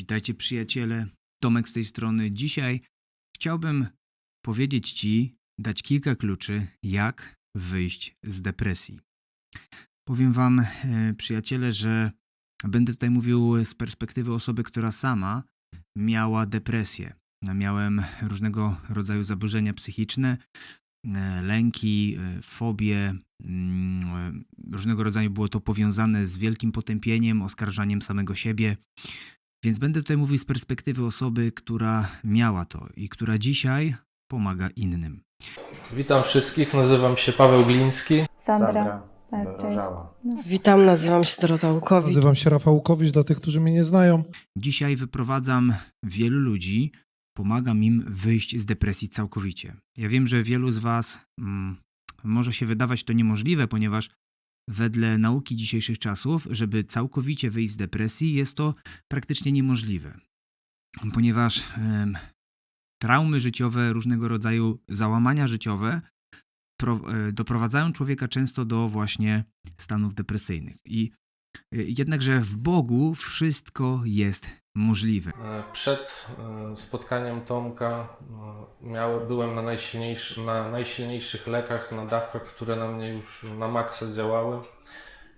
Witajcie przyjaciele, Tomek z tej strony. Dzisiaj chciałbym powiedzieć Ci, dać kilka kluczy, jak wyjść z depresji. Powiem Wam, e, przyjaciele, że będę tutaj mówił z perspektywy osoby, która sama miała depresję. Miałem różnego rodzaju zaburzenia psychiczne, e, lęki, e, fobie. mm, Różnego rodzaju było to powiązane z wielkim potępieniem, oskarżaniem samego siebie. Więc będę tutaj mówił z perspektywy osoby, która miała to i która dzisiaj pomaga innym. Witam wszystkich, nazywam się Paweł Gliński. Sandra. Tak, cześć. Witam, nazywam się Dorota Łukowicz. Nazywam się Rafał Łukowicz, dla tych, którzy mnie nie znają. Dzisiaj wyprowadzam wielu ludzi, pomagam im wyjść z depresji całkowicie. Ja wiem, że wielu z Was mm, może się wydawać to niemożliwe, ponieważ wedle nauki dzisiejszych czasów, żeby całkowicie wyjść z depresji, jest to praktycznie niemożliwe. Ponieważ em, traumy życiowe, różnego rodzaju załamania życiowe pro, e, doprowadzają człowieka często do właśnie stanów depresyjnych. I jednakże w Bogu wszystko jest możliwe. E, Przed e, spotkaniem Tomka e, miałem, byłem na, najsilniejszy, na najsilniejszych lekach, na dawkach, które na mnie już na maksa działały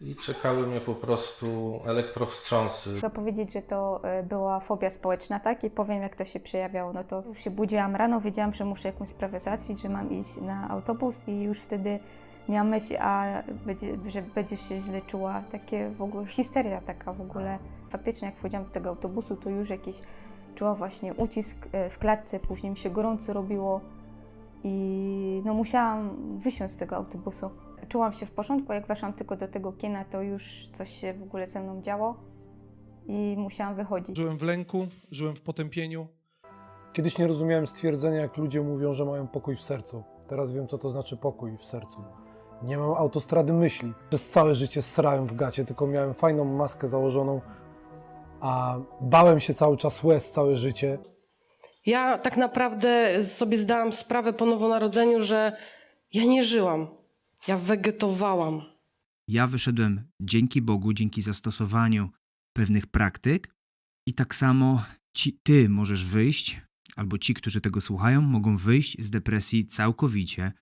i czekały mnie po prostu elektrowstrząsy. Mogę powiedzieć, że to była fobia społeczna, tak? I powiem, jak to się przejawiało. No to już się budziłam rano, wiedziałam, że muszę jakąś sprawę załatwić, że mam iść na autobus i już wtedy miałam myśl, a będzie, że będziesz się źle czuła. Takie w ogóle histeria taka w ogóle. Faktycznie, jak wchodziłam do tego autobusu, to już jakiś czuła właśnie ucisk e, w klatce, później mi się gorąco robiło i no musiałam wysiąść z tego autobusu. Czułam się w porządku, jak weszłam tylko do tego kina, to już coś się w ogóle ze mną działo i musiałam wychodzić. Żyłem w lęku, żyłem w potępieniu. Kiedyś nie rozumiałem stwierdzenia, jak ludzie mówią, że mają pokój w sercu. Teraz wiem, co to znaczy pokój w sercu. Nie mam autostrady myśli. Przez całe życie srałem w gacie, tylko miałem fajną maskę założoną, a bałem się cały czas łez całe życie. Ja tak naprawdę sobie zdałam sprawę po nowonarodzeniu, że ja nie żyłam. Ja wegetowałam. Ja wyszedłem dzięki Bogu, dzięki zastosowaniu pewnych praktyk, i tak samo ci, ty możesz wyjść, albo ci, którzy tego słuchają, mogą wyjść z depresji całkowicie,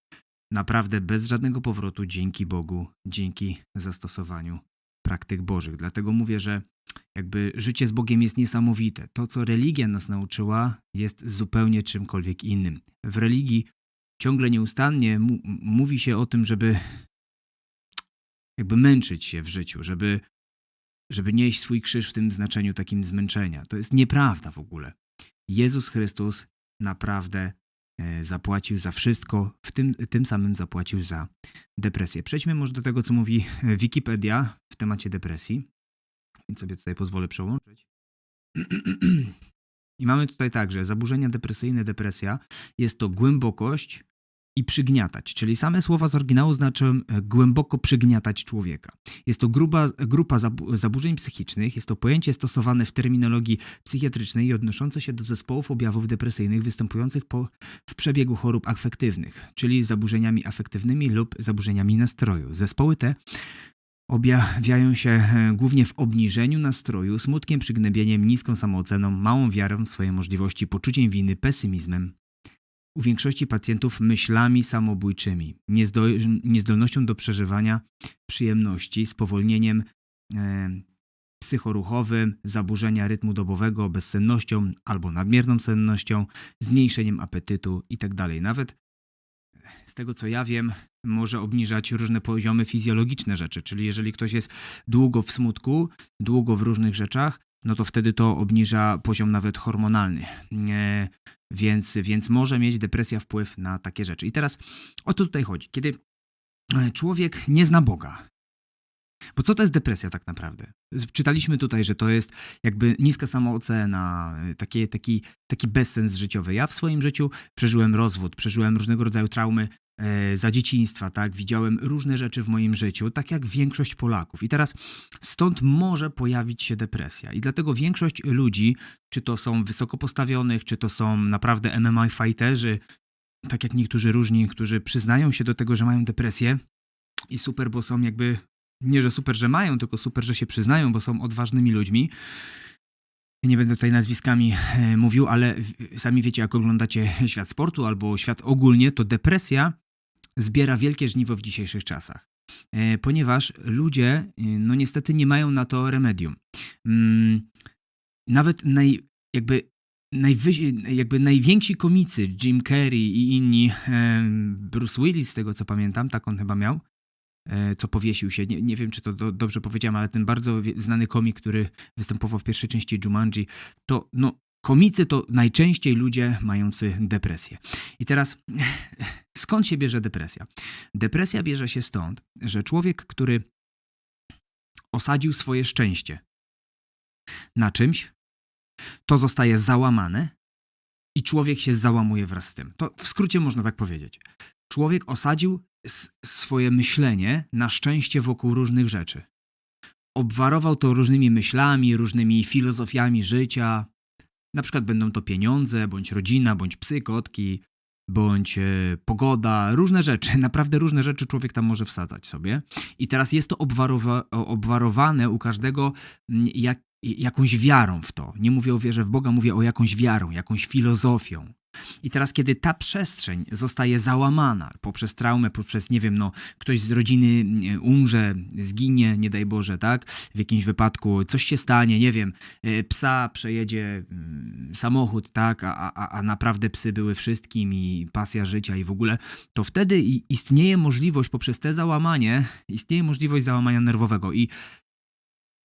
naprawdę bez żadnego powrotu, dzięki Bogu, dzięki zastosowaniu praktyk Bożych. Dlatego mówię, że jakby życie z Bogiem jest niesamowite. To, co religia nas nauczyła, jest zupełnie czymkolwiek innym. W religii ciągle nieustannie mówi się o tym, żeby jakby męczyć się w życiu, żeby, żeby nieść swój krzyż w tym znaczeniu takim zmęczenia. To jest nieprawda w ogóle. Jezus Chrystus naprawdę zapłacił za wszystko, w tym, tym samym zapłacił za depresję. Przejdźmy może do tego, co mówi e, Wikipedia w temacie depresji. Więc sobie tutaj pozwolę przełączyć. I mamy tutaj także zaburzenia depresyjne, depresja. Jest to głębokość i przygniatać, czyli same słowa z oryginału znaczą e, głęboko przygniatać człowieka. Jest to gruba, grupa zabu- zaburzeń psychicznych, jest to pojęcie stosowane w terminologii psychiatrycznej i odnoszące się do zespołów objawów depresyjnych występujących po, w przebiegu chorób afektywnych, czyli zaburzeniami afektywnymi lub zaburzeniami nastroju. Zespoły te objawiają się e, głównie w obniżeniu nastroju, smutkiem, przygnębieniem, niską samooceną, małą wiarą w swoje możliwości, poczuciem winy, pesymizmem. U większości pacjentów myślami samobójczymi, niezdo- niezdolnością do przeżywania przyjemności, spowolnieniem e, psychoruchowym, zaburzenia rytmu dobowego, bezsennością albo nadmierną sennością, zmniejszeniem apetytu itd. Nawet z tego co ja wiem, może obniżać różne poziomy fizjologiczne rzeczy. Czyli jeżeli ktoś jest długo w smutku, długo w różnych rzeczach, no to wtedy to obniża poziom nawet hormonalny. E, więc, więc może mieć depresja wpływ na takie rzeczy. I teraz o to tutaj chodzi. Kiedy e, człowiek nie zna Boga. Bo co to jest depresja tak naprawdę? Czytaliśmy tutaj, że to jest jakby niska samoocena, e, taki, taki, taki bezsens życiowy. Ja w swoim życiu przeżyłem rozwód, przeżyłem różnego rodzaju traumy za dzieciństwa, tak? Widziałem różne rzeczy w moim życiu, tak jak większość Polaków. I teraz stąd może pojawić się depresja. I dlatego większość ludzi, czy to są wysoko postawionych, czy to są naprawdę MMA fighterzy, tak jak niektórzy różni, którzy przyznają się do tego, że mają depresję i super, bo są jakby nie, że super, że mają, tylko super, że się przyznają, bo są odważnymi ludźmi. nie będę tutaj nazwiskami e, mówił, ale sami wiecie, jak oglądacie świat sportu albo świat ogólnie, to depresja zbiera wielkie żniwo w dzisiejszych czasach. E, Ponieważ ludzie, e, no niestety, nie mają na to remedium. Mm, Nawet naj, jakby, najwyżej, jakby najwięksi komicy, Jim Carrey i inni, em, Bruce Willis, z tego co pamiętam, tak on chyba miał, e, co powiesił się. Nie, nie wiem, czy to do, dobrze powiedziałem, ale ten bardzo znany komik, który występował w pierwszej części Jumanji, to no, komicy to najczęściej ludzie mający depresję. I teraz skąd się bierze depresja? Depresja bierze się stąd, że człowiek, który osadził swoje szczęście na czymś, to zostaje załamane i człowiek się załamuje wraz z tym. To w skrócie można tak powiedzieć. Człowiek osadził swoje myślenie na szczęście wokół różnych rzeczy. Obwarował to różnymi myślami, różnymi filozofiami życia. Na przykład będą to pieniądze, bądź rodzina, bądź psy, kotki, bądź e, pogoda, różne rzeczy. Naprawdę różne rzeczy człowiek tam może wsadzać sobie. I teraz jest to obwarowa- obwarowane u każdego mm, jak, jakąś wiarą w to. Nie mówię o wierze w Boga, mówię o jakąś wiarą, jakąś filozofią. I teraz, kiedy ta przestrzeń zostaje załamana poprzez traumę, poprzez, nie wiem, no, ktoś z rodziny umrze, zginie, nie daj Boże, tak? W jakimś wypadku coś się stanie, nie wiem, e, psa przejedzie mm, samochód, tak? A, a, a naprawdę psy były wszystkim i pasja życia i w ogóle, to wtedy istnieje możliwość poprzez te załamanie, istnieje możliwość załamania nerwowego i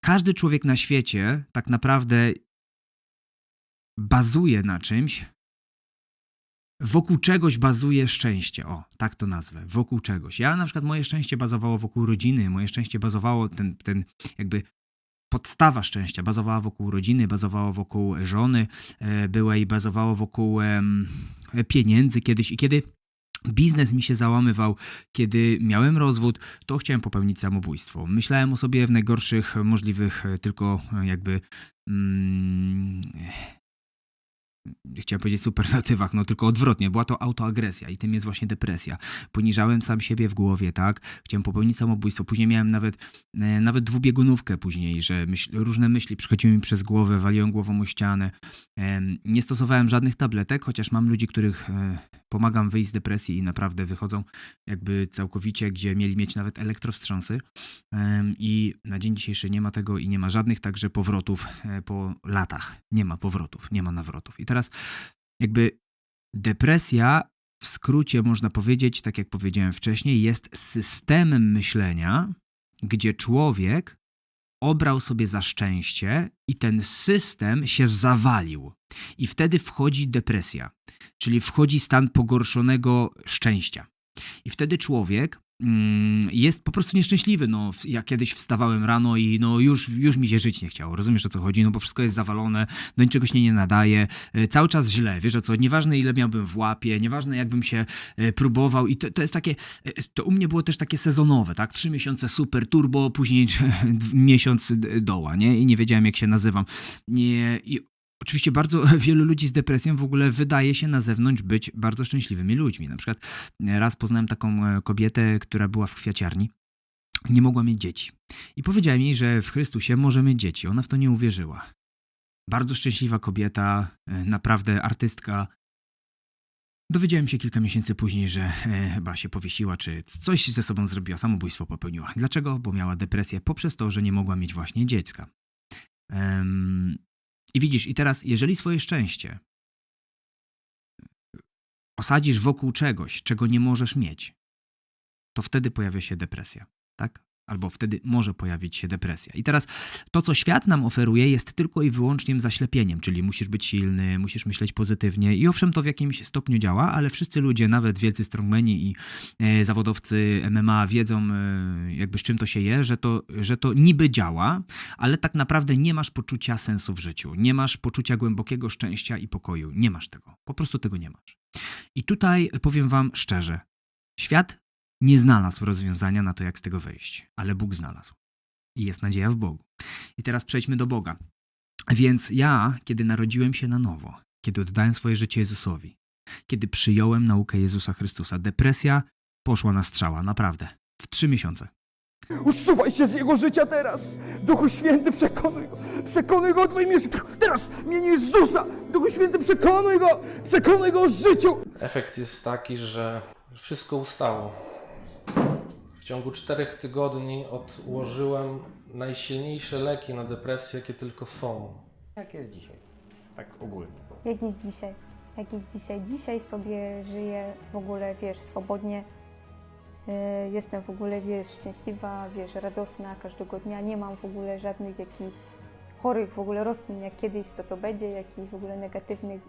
każdy człowiek na świecie tak naprawdę bazuje na czymś, wokół czegoś bazuje szczęście. O, tak to nazwę. Wokół czegoś. Ja na przykład moje szczęście bazowało wokół rodziny, moje szczęście bazowało, ten, ten jakby podstawa szczęścia bazowała wokół rodziny, bazowała wokół żony e, byłej, bazowało wokół pieniędzy kiedyś i kiedy biznes mi się załamywał, kiedy miałem rozwód, to chciałem popełnić samobójstwo. Myślałem o sobie w najgorszych możliwych e, tylko e, jakby mm, chciałem powiedzieć superlatywach, no tylko odwrotnie, była to autoagresja i tym jest właśnie depresja. Poniżałem sam siebie w głowie, tak? Chciałem popełnić samobójstwo. Później miałem nawet, e, nawet dwubiegunówkę później, że myśl, różne myśli przychodziły mi przez głowę, waliłem głową o ścianę. Nie stosowałem żadnych tabletek, chociaż mam ludzi, których e, pomagam wyjść z depresji i naprawdę wychodzą jakby całkowicie, gdzie mieli mieć nawet elektrowstrząsy. I na dzień dzisiejszy nie ma tego i nie ma żadnych także powrotów e, po latach. Nie ma powrotów, nie ma nawrotów. I teraz jakby depresja w skrócie można powiedzieć, tak jak powiedziałem wcześniej, jest systemem myślenia, gdzie człowiek obrał sobie za szczęście i ten system się zawalił. I wtedy wchodzi depresja, czyli wchodzi stan pogorszonego szczęścia. I wtedy człowiek jest po prostu nieszczęśliwy. No, ja kiedyś wstawałem rano i no już, już mi się żyć nie chciało. Rozumiesz o co chodzi? No bo wszystko jest zawalone, do niczego się nie nadaje, e, cały czas źle, wiesz o co? Nieważne ile miałbym w łapie, nieważne jakbym się e, próbował i to, to jest takie, e, to u mnie było też takie sezonowe, tak? Trzy miesiące super turbo, później miesiąc doła, nie? I nie wiedziałem jak się nazywam. I Oczywiście bardzo wielu ludzi z depresją w ogóle wydaje się na zewnątrz być bardzo szczęśliwymi ludźmi. Na przykład e, raz poznałem taką e, kobietę, która była w kwiaciarni. Nie mogła mieć dzieci. I powiedziałem jej, że w Chrystusie może mieć dzieci. Ona w to nie uwierzyła. Bardzo szczęśliwa kobieta, e, naprawdę artystka. Dowiedziałem się kilka miesięcy później, że chyba się powiesiła, czy coś ze sobą zrobiła, samobójstwo popełniła. Dlaczego? Bo miała depresję poprzez to, że nie mogła mieć właśnie dziecka. Em, I widzisz, i teraz, jeżeli swoje szczęście osadzisz wokół czegoś, czego nie możesz mieć, to wtedy pojawia się depresja, tak? Albo wtedy może pojawić się depresja. I teraz to, co świat nam oferuje, jest tylko i wyłącznie zaślepieniem, czyli musisz być silny, musisz myśleć pozytywnie. I owszem, to w jakimś stopniu działa, ale wszyscy ludzie, nawet wielcy strongmeni i e, zawodowcy MMA wiedzą, e, jakby z czym to się je, że to, że to niby działa, ale tak naprawdę nie masz poczucia sensu w życiu, nie masz poczucia głębokiego szczęścia i pokoju. Nie masz tego. Po prostu tego nie masz. I tutaj powiem Wam szczerze: świat nie znalazł rozwiązania na to, jak z tego wyjść, ale Bóg znalazł. I jest nadzieja w Bogu. I teraz przejdźmy do Boga. Więc ja, kiedy narodziłem się na nowo, kiedy oddałem swoje życie Jezusowi, kiedy przyjąłem naukę Jezusa Chrystusa, depresja poszła na strzała, naprawdę. W trzy miesiące. Usuwaj się z jego życia teraz! Duchu Święty, przekonuj go! Przekonuj go o Twoim mieszkaniu! Teraz! W imieniu Jezusa! Duchu Święty, przekonuj go! Przekonuj go o życiu! Efekt jest taki, że wszystko ustało. W ciągu czterech tygodni odłożyłem najsilniejsze leki na depresję, jakie tylko są. Jak jest dzisiaj? Tak ogólnie. Jak jest dzisiaj? Jak jest dzisiaj? Dzisiaj sobie żyję w ogóle, wiesz, swobodnie. Yy, Jestem w ogóle, wiesz, szczęśliwa, wiesz, radosna każdego dnia. Nie mam w ogóle żadnych jakichś chorych w ogóle rozkmin, jak kiedyś, co to będzie, jakichś w ogóle negatywnych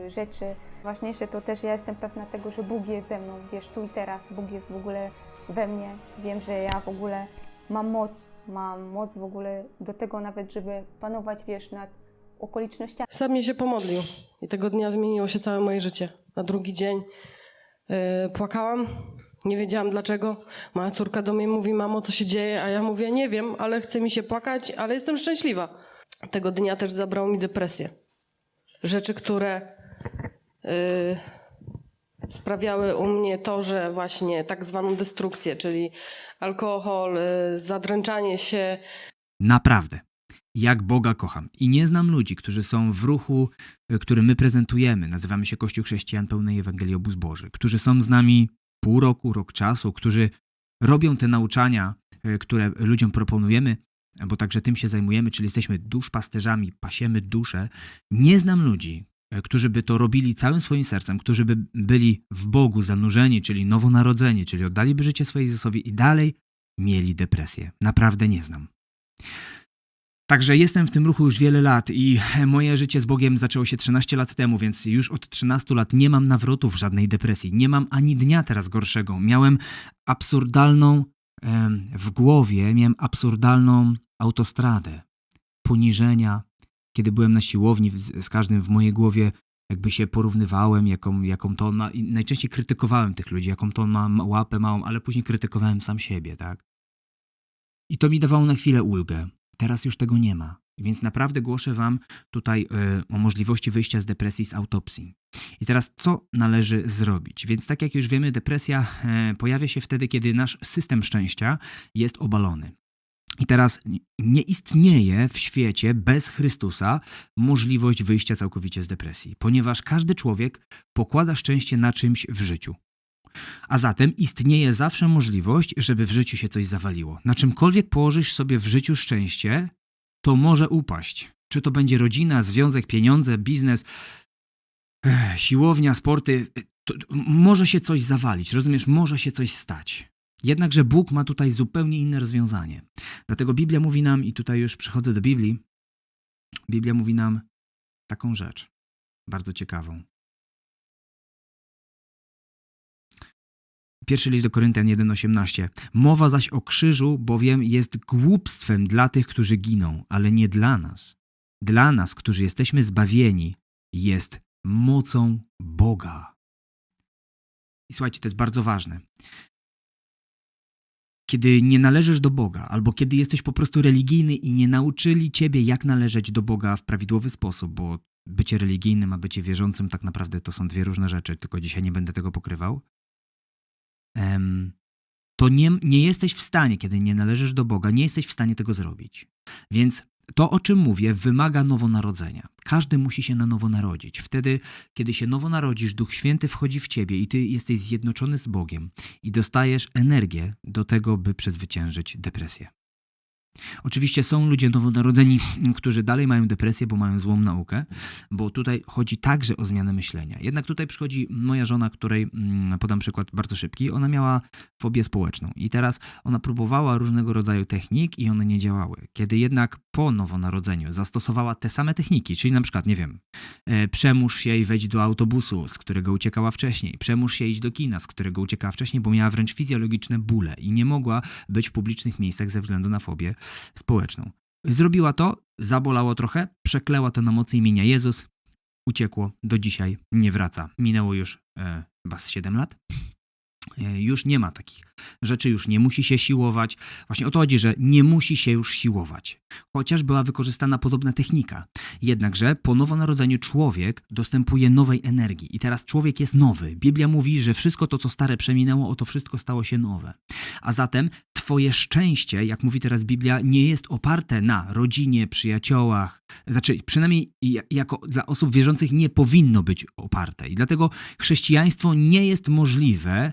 yy, rzeczy. Ważniejsze to też, ja jestem pewna tego, że Bóg jest ze mną, wiesz, tu i teraz. Bóg jest w ogóle we mnie. Wiem, że ja w ogóle mam moc, mam moc w ogóle do tego nawet, żeby panować, wiesz, nad okolicznościami. Sam się pomodlił i tego dnia zmieniło się całe moje życie. Na drugi dzień yy, płakałam, nie wiedziałam dlaczego. Moja córka do mnie mówi, mamo, co się dzieje? A ja mówię, nie wiem, ale chce mi się płakać, ale jestem szczęśliwa. Tego dnia też zabrało mi depresję. Rzeczy, które yy, sprawiały u mnie to, że właśnie tak zwaną destrukcję, czyli alkohol, yy, zadręczanie się, Naprawdę. Jak Boga kocham. I nie znam ludzi, którzy są w ruchu, y, który my prezentujemy. Nazywamy się Kościół Chrześcijan Pełnej Ewangelii Obóz Boży. Którzy są z nami pół roku, rok czasu, którzy robią te nauczania, y, które ludziom proponujemy, bo także tym się zajmujemy, czyli jesteśmy duszpasterzami, pasiemy dusze. Nie znam ludzi, y, którzy by to robili całym swoim sercem, którzy by byli w Bogu zanurzeni, czyli nowonarodzeni, czyli oddaliby życie swojej Jezusowi i dalej mieli depresję. Naprawdę nie znam. Także jestem w tym ruchu już wiele lat i moje życie z Bogiem zaczęło się 13 lat temu, więc już od 13 lat nie mam nawrotów żadnej depresji. Nie mam ani dnia teraz gorszego. Miałem absurdalną w głowie, miałem absurdalną autostradę poniżenia. Kiedy byłem na siłowni, z, każdym w mojej głowie jakby się porównywałem, jaką, jaką to on ma. I najczęściej krytykowałem tych ludzi, jaką to on ma łapę małą, ale później krytykowałem sam siebie, tak? I to mi dawało na chwilę ulgę. Teraz już tego nie ma. Więc naprawdę głoszę Wam tutaj y, o możliwości wyjścia z depresji z autopsji. I teraz co należy zrobić? Więc tak jak już wiemy, depresja y, pojawia się wtedy, kiedy nasz system szczęścia jest obalony. I teraz nie istnieje w świecie bez Chrystusa możliwość wyjścia całkowicie z depresji, ponieważ każdy człowiek pokłada szczęście na czymś w życiu. A zatem istnieje zawsze możliwość, żeby w życiu się coś zawaliło. Na czymkolwiek położysz sobie w życiu szczęście, to może upaść. Czy to będzie rodzina, związek, pieniądze, biznes, siłownia, sporty, może się coś zawalić, rozumiesz? Może się coś stać. Jednakże Bóg ma tutaj zupełnie inne rozwiązanie. Dlatego Biblia mówi nam, i tutaj już przechodzę do Biblii, Biblia mówi nam taką rzecz, bardzo ciekawą. Pierwszy list do Koryntian 1,18. Mowa zaś o krzyżu, bowiem jest głupstwem dla tych, którzy giną, ale nie dla nas. Dla nas, którzy jesteśmy zbawieni, jest mocą Boga. I słuchajcie, to jest bardzo ważne. Kiedy nie należysz do Boga, albo kiedy jesteś po prostu religijny i nie nauczyli ciebie, jak należeć do Boga w prawidłowy sposób, bo bycie religijnym a bycie wierzącym tak naprawdę to są dwie różne rzeczy, tylko dzisiaj nie będę tego pokrywał to nie, nie jesteś w stanie, kiedy nie należysz do Boga, nie jesteś w stanie tego zrobić. Więc to, o czym mówię, wymaga nowonarodzenia. Każdy musi się na nowo narodzić. Wtedy, kiedy się nowo narodzisz, Duch Święty wchodzi w ciebie i ty jesteś zjednoczony z Bogiem i dostajesz energię do tego, by przezwyciężyć depresję. Oczywiście są ludzie nowonarodzeni, którzy dalej mają depresję, bo mają złą naukę, bo tutaj chodzi także o zmianę myślenia. Jednak tutaj przychodzi moja żona, której mm, podam przykład bardzo szybki. Ona miała fobię społeczną i teraz ona próbowała różnego rodzaju technik i one nie działały. Kiedy jednak po nowonarodzeniu zastosowała te same techniki, czyli na przykład, nie wiem, e, przemóż się i wejdź do autobusu, z którego uciekała wcześniej, przemóż się i idź do kina, z którego uciekała wcześniej, bo miała wręcz fizjologiczne bóle i nie mogła być w publicznych miejscach ze względu na fobię społeczną. Zrobiła to, zabolało trochę, przekleła to na mocy imienia Jezus, uciekło, do dzisiaj nie wraca. Minęło już e, chyba z 7 lat. E, już nie ma takich rzeczy, już nie musi się siłować. Właśnie o to chodzi, że nie musi się już siłować. Chociaż była wykorzystana podobna technika. Jednakże po nowonarodzeniu człowiek dostępuje nowej energii i teraz człowiek jest nowy. Biblia mówi, że wszystko to, co stare przeminęło, oto wszystko stało się nowe. A zatem Twoje szczęście, jak mówi teraz Biblia, nie jest oparte na rodzinie, przyjaciołach. Znaczy, przynajmniej ja- jako dla osób wierzących nie powinno być oparte. I dlatego chrześcijaństwo nie jest możliwe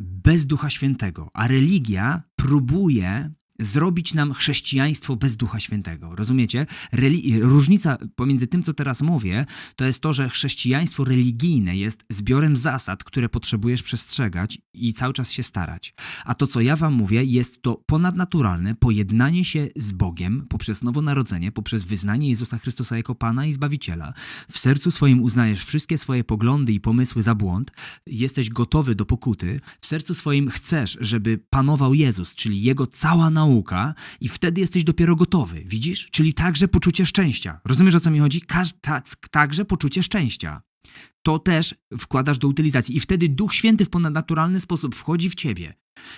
bez Ducha Świętego, a religia próbuje zrobić nam chrześcijaństwo bez Ducha Świętego. Rozumiecie? Reli- różnica pomiędzy tym, co teraz mówię, to jest to, że chrześcijaństwo religijne jest zbiorem zasad, które potrzebujesz przestrzegać i cały czas się starać. A to, co ja wam mówię, jest to ponadnaturalne pojednanie się z Bogiem poprzez nowonarodzenie, poprzez wyznanie Jezusa Chrystusa jako Pana i Zbawiciela. W sercu swoim uznajesz wszystkie swoje poglądy i pomysły za błąd, jesteś gotowy do pokuty, w sercu swoim chcesz, żeby panował Jezus, czyli Jego cała nauka i wtedy jesteś dopiero gotowy, widzisz? Czyli także poczucie szczęścia. Rozumiesz, o co mi chodzi? Każ, także poczucie szczęścia to też wkładasz do utylizacji. I wtedy Duch Święty w ponadnaturalny sposób wchodzi w ciebie.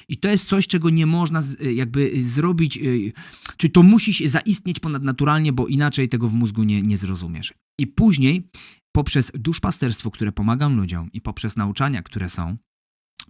I to jest coś, czego nie można z, jakby zrobić, y, czy to musi zaistnieć ponadnaturalnie, bo inaczej tego w mózgu nie, nie zrozumiesz. I później poprzez duszpasterstwo, które pomagam ludziom i poprzez nauczania, które są,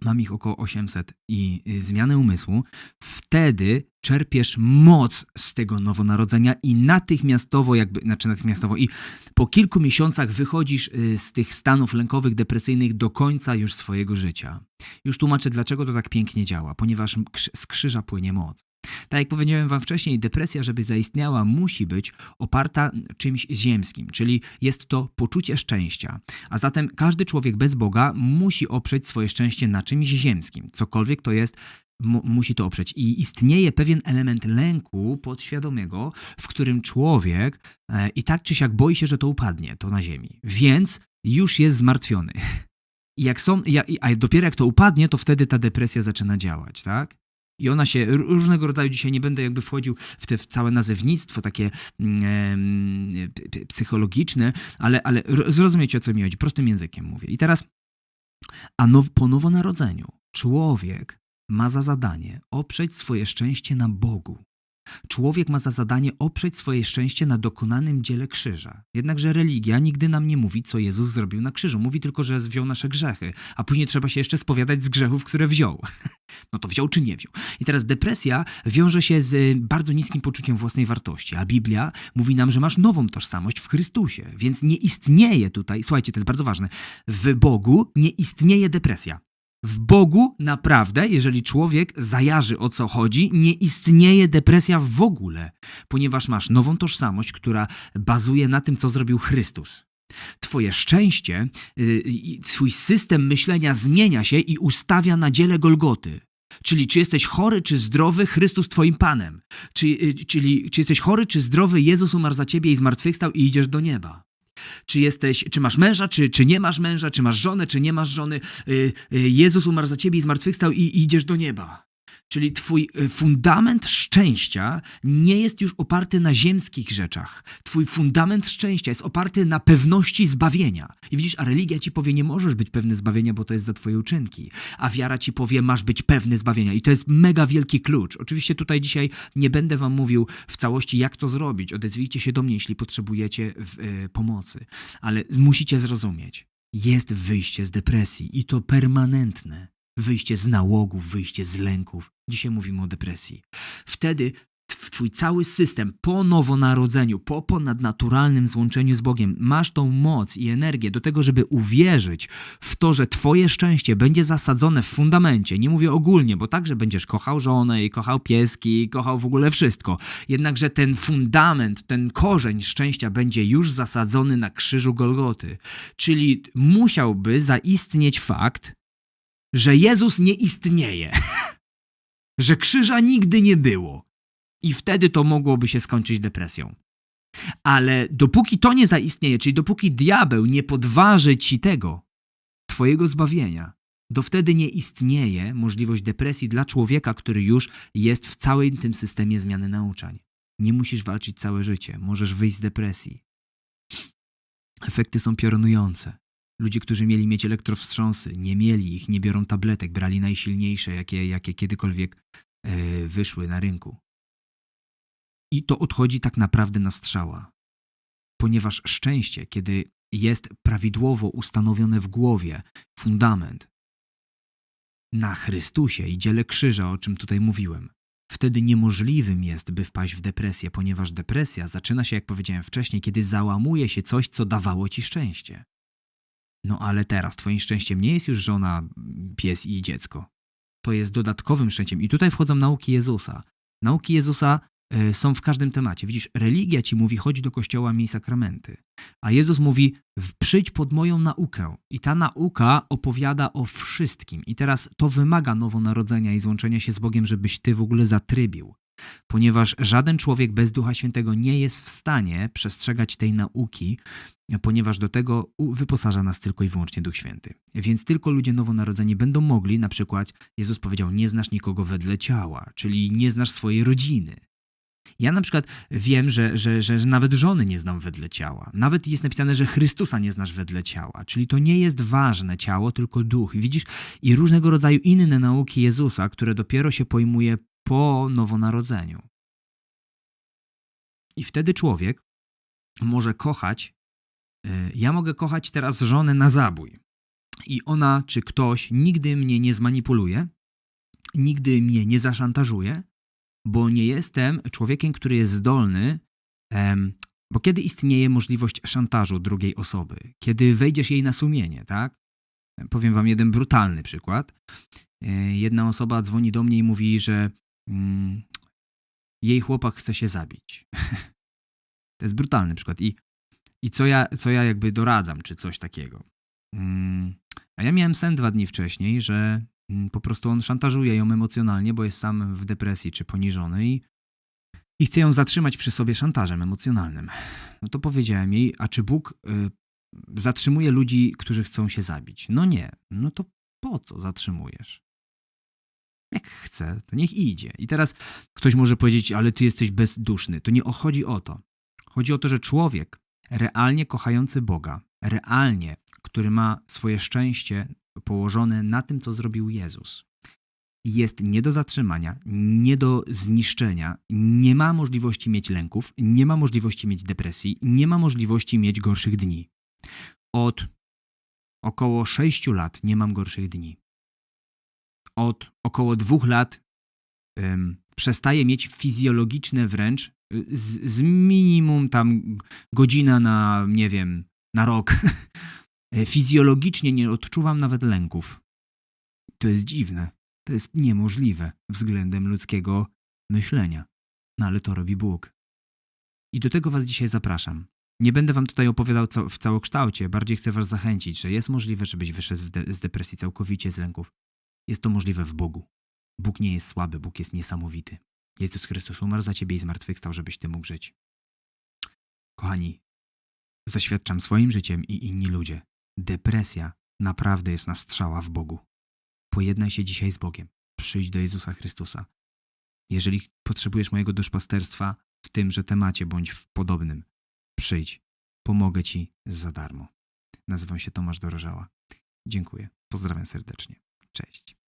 mam ich około 800 i y, zmianę umysłu, wtedy czerpiesz moc z tego nowonarodzenia i natychmiastowo, jakby, znaczy natychmiastowo, i po kilku miesiącach wychodzisz y, z tych stanów lękowych, depresyjnych do końca już swojego życia. Już tłumaczę, dlaczego to tak pięknie działa, ponieważ z krzyża płynie moc. Tak jak powiedziałem wam wcześniej, depresja, żeby zaistniała, musi być oparta czymś ziemskim, czyli jest to poczucie szczęścia. A zatem każdy człowiek bez Boga musi oprzeć swoje szczęście na czymś ziemskim. Cokolwiek to jest, mu- musi to oprzeć. I istnieje pewien element lęku podświadomego, w którym człowiek e, i tak czy siak boi się, że to upadnie, to na ziemi. Więc już jest zmartwiony. I jak są, a dopiero jak to upadnie, to wtedy ta depresja zaczyna działać, tak? I ona się różnego rodzaju, dzisiaj nie będę jakby wchodził w te w całe nazewnictwo takie p- psychologiczne, ale, ale zrozumiecie o co mi chodzi, prostym językiem mówię. I teraz, a now, po nowonarodzeniu człowiek ma za zadanie oprzeć swoje szczęście na Bogu. Człowiek ma za zadanie oprzeć swoje szczęście na dokonanym dziele krzyża. Jednakże religia nigdy nam nie mówi, co Jezus zrobił na krzyżu. Mówi tylko, że wziął nasze grzechy, a później trzeba się jeszcze spowiadać z grzechów, które wziął. No to wziął czy nie wziął. I teraz depresja wiąże się z y, bardzo niskim poczuciem własnej wartości, a Biblia mówi nam, że masz nową tożsamość w Chrystusie, więc nie istnieje tutaj, słuchajcie, to jest bardzo ważne, w Bogu nie istnieje depresja. W Bogu naprawdę, jeżeli człowiek zajarzy o co chodzi, nie istnieje depresja w ogóle, ponieważ masz nową tożsamość, która bazuje na tym, co zrobił Chrystus. Twoje szczęście, y, twój system myślenia zmienia się i ustawia na dziele Golgoty. Czyli czy jesteś chory, czy zdrowy, Chrystus twoim Panem. Y, czyli czy jesteś chory, czy zdrowy, Jezus umarł za ciebie i zmartwychwstał i idziesz do nieba. Czy, jesteś, czy masz męża, czy, czy nie masz męża, czy masz żonę, czy nie masz żony. y, y, Jezus umarł za ciebie i zmartwychwstał i, i idziesz do nieba. Czyli twój y, fundament szczęścia nie jest już oparty na ziemskich rzeczach. Twój fundament szczęścia jest oparty na pewności zbawienia. I widzisz, a religia ci powie, nie możesz być pewny zbawienia, bo to jest za twoje uczynki. A wiara ci powie, masz być pewny zbawienia. I to jest mega wielki klucz. Oczywiście tutaj dzisiaj nie będę wam mówił w całości, jak to zrobić. Odezwijcie się do mnie, jeśli potrzebujecie y, pomocy. Ale musicie zrozumieć, jest wyjście z depresji i to permanentne. Wyjście z nałogów, wyjście z lęków. Dzisiaj mówimy o depresji. Wtedy tw- twój cały system po nowonarodzeniu, po ponadnaturalnym złączeniu z Bogiem, masz tą moc i energię do tego, żeby uwierzyć w to, że twoje szczęście będzie zasadzone w fundamencie. Nie mówię ogólnie, bo także będziesz kochał żonę i kochał pieski i kochał w ogóle wszystko. Jednakże ten fundament, ten korzeń szczęścia będzie już zasadzony na krzyżu Golgoty. Czyli musiałby zaistnieć fakt, że Jezus nie istnieje, że krzyża nigdy nie było. I wtedy to mogłoby się skończyć depresją. Ale dopóki to nie zaistnieje, czyli dopóki diabeł nie podważy ci tego, twojego zbawienia, do wtedy nie istnieje możliwość depresji dla człowieka, który już jest w całym tym systemie zmiany nauczań. Nie musisz walczyć całe życie, możesz wyjść z depresji. Efekty są piorunujące. Ludzie, którzy mieli mieć elektrowstrząsy, nie mieli ich, nie biorą tabletek, brali najsilniejsze, jakie, jakie kiedykolwiek e, wyszły na rynku. I to odchodzi tak naprawdę na strzała. Ponieważ szczęście, kiedy jest prawidłowo ustanowione w głowie, fundament, na Chrystusie i dziele krzyża, o czym tutaj mówiłem, wtedy niemożliwym jest, by wpaść w depresję, ponieważ depresja zaczyna się, jak powiedziałem wcześniej, kiedy załamuje się coś, co dawało ci szczęście. No ale teraz twoim szczęściem nie jest już żona, pies i dziecko. To jest dodatkowym szczęściem. I tutaj wchodzą nauki Jezusa. Nauki Jezusa y, są w każdym temacie. Widzisz, religia ci mówi, chodź do kościoła, miej sakramenty. A Jezus mówi, "W- przyjdź pod moją naukę. I ta nauka opowiada o wszystkim. I teraz to wymaga nowonarodzenia i złączenia się z Bogiem, żebyś ty w ogóle zatrybił. Ponieważ żaden człowiek bez Ducha Świętego nie jest w stanie przestrzegać tej nauki, ponieważ do tego wyposaża nas tylko i wyłącznie Duch Święty. Więc tylko ludzie nowonarodzeni będą mogli, na przykład Jezus powiedział, nie znasz nikogo wedle ciała, czyli nie znasz swojej rodziny. Ja na przykład wiem, że, że, że, że nawet żony nie znam wedle ciała. Nawet jest napisane, że Chrystusa nie znasz wedle ciała. Czyli to nie jest ważne ciało, tylko duch. Widzisz? I różnego rodzaju inne nauki Jezusa, które dopiero się pojmuje po nowonarodzeniu. I wtedy człowiek może kochać. y, Ja mogę kochać teraz żonę na zabój. I ona czy ktoś nigdy mnie nie zmanipuluje, nigdy mnie nie zaszantażuje, bo nie jestem człowiekiem, który jest zdolny. bo kiedy istnieje możliwość szantażu drugiej osoby? Kiedy wejdziesz jej na sumienie, tak? Powiem wam jeden brutalny przykład. E, Jedna osoba dzwoni do mnie i mówi, że mm, jej chłopak chce się zabić. to jest brutalny przykład. I, i co, ja, co ja jakby doradzam, czy coś takiego. Mm, a ja miałem sen dwa dni wcześniej, że mm, po prostu on szantażuje ją emocjonalnie, bo jest sam w depresji czy poniżony i, i chce ją zatrzymać przy sobie szantażem emocjonalnym. No to powiedziałem jej, a czy Bóg y, zatrzymuje ludzi, którzy chcą się zabić? No nie. No to po co zatrzymujesz? Jak chce, to niech idzie. I teraz ktoś może powiedzieć, ale ty jesteś bezduszny. To nie chodzi o to. Chodzi o to, że człowiek realnie kochający Boga, realnie, który ma swoje szczęście położone na tym, co zrobił Jezus, jest nie do zatrzymania, nie do zniszczenia, nie ma możliwości mieć lęków, nie ma możliwości mieć depresji, nie ma możliwości mieć gorszych dni. Od około 6 lat nie mam gorszych dni. Od około dwóch lat ym, przestaję mieć fizjologiczne wręcz y, z, z minimum tam godzina na, nie wiem, na rok. Fizjologicznie nie odczuwam nawet lęków. To jest dziwne. To jest niemożliwe względem ludzkiego myślenia. No ale to robi Bóg. I do tego Was dzisiaj zapraszam. Nie będę Wam tutaj opowiadał w całokształcie, bardziej chcę Was zachęcić, że jest możliwe, żebyś wyszedł z depresji całkowicie, z lęków. Jest to możliwe w Bogu. Bóg nie jest słaby, Bóg jest niesamowity. Jezus Chrystus umarł za Ciebie i zmartwychwstał, żebyś Ty mógł żyć. Kochani, zaświadczam swoim życiem i inni ludzie. Depresja naprawdę jest na strzała w Bogu. Pojednaj się dzisiaj z Bogiem. Przyjdź do Jezusa Chrystusa. Jeżeli potrzebujesz mojego duszpasterstwa w tymże temacie bądź w podobnym, przyjdź. Pomogę Ci za darmo. Nazywam się Tomasz Dorożała. Dziękuję. Pozdrawiam serdecznie. Cześć.